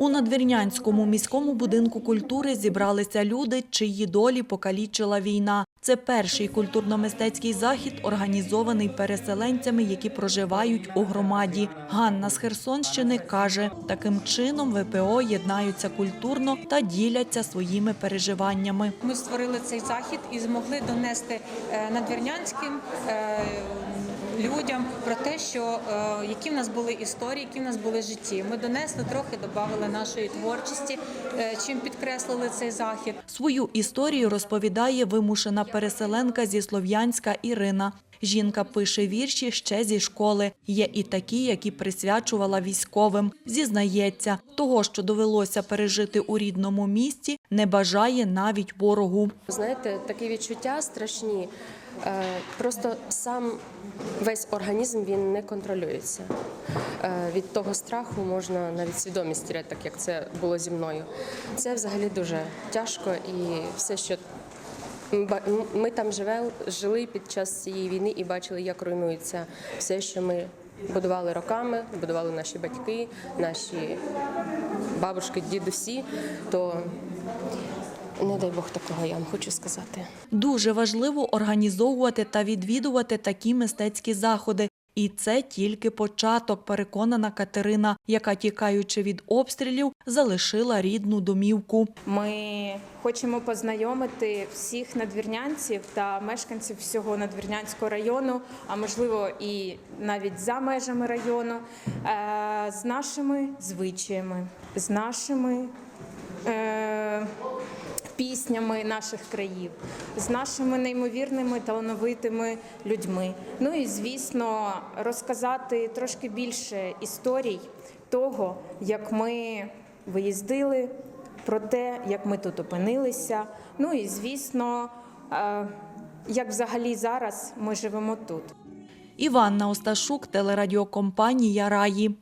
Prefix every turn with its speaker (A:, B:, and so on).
A: У Надвірнянському міському будинку культури зібралися люди, чиї долі покалічила війна. Це перший культурно-мистецький захід, організований переселенцями, які проживають у громаді. Ганна з Херсонщини каже, таким чином ВПО єднаються культурно та діляться своїми переживаннями.
B: Ми створили цей захід і змогли донести е, надвірнянським е, людям про те, що е, які в нас були історії, які в нас були житті. Ми донесли трохи, додали нашої творчості, е, чим підкреслили цей захід.
A: Свою історію розповідає вимушена переселенка зі Слов'янська Ірина. Жінка пише вірші ще зі школи. Є і такі, які присвячувала військовим. Зізнається, того, що довелося пережити у рідному місті, не бажає навіть ворогу.
C: Знаєте, такі відчуття страшні. Е, Просто сам весь організм він не контролюється. Е, Від того страху можна навіть свідомість теряти, так як це було зі мною. Це взагалі дуже тяжко і все, що ми там жили під час цієї війни і бачили, як руйнується все, що ми будували роками, будували наші батьки, наші бабушки, дідусі, то не дай Бог такого, я вам хочу сказати.
A: Дуже важливо організовувати та відвідувати такі мистецькі заходи. І це тільки початок, переконана Катерина, яка, тікаючи від обстрілів, залишила рідну домівку.
D: Ми хочемо познайомити всіх надвірнянців та мешканців всього надвірнянського району, а можливо і навіть за межами району, е, з нашими звичаями, з нашими. е, Піснями наших країв, з нашими неймовірними талановитими людьми. Ну і звісно, розказати трошки більше історій того, як ми виїздили, про те, як ми тут опинилися. Ну і звісно, е, як взагалі зараз ми живемо тут.
A: Іванна Осташук, телерадіокомпанія Раї.